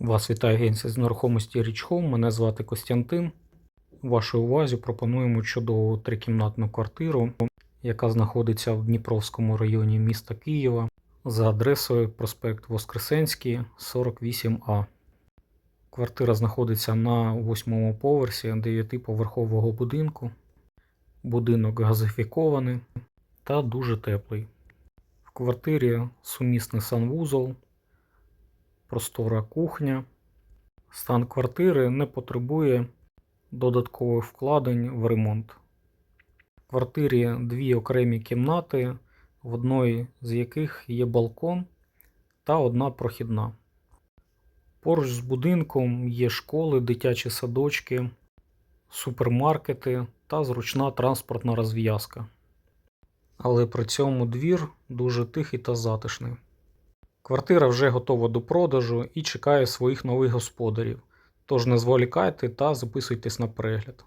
Вас вітає агенція з нерухомості Home. Мене звати Костянтин. Вашій увазі пропонуємо чудову трикімнатну квартиру, яка знаходиться в Дніпровському районі міста Києва за адресою проспект Воскресенський, 48А. Квартира знаходиться на восьмому поверсі дев'ятиповерхового будинку. Будинок газифікований та дуже теплий. В квартирі сумісний санвузол, простора кухня. Стан квартири не потребує додаткових вкладень в ремонт. В квартирі дві окремі кімнати, в одної з яких є балкон та одна прохідна. Поруч з будинком є школи, дитячі садочки, супермаркети та зручна транспортна розв'язка. Але при цьому двір дуже тихий та затишний. Квартира вже готова до продажу і чекає своїх нових господарів. Тож не зволікайте та записуйтесь на перегляд.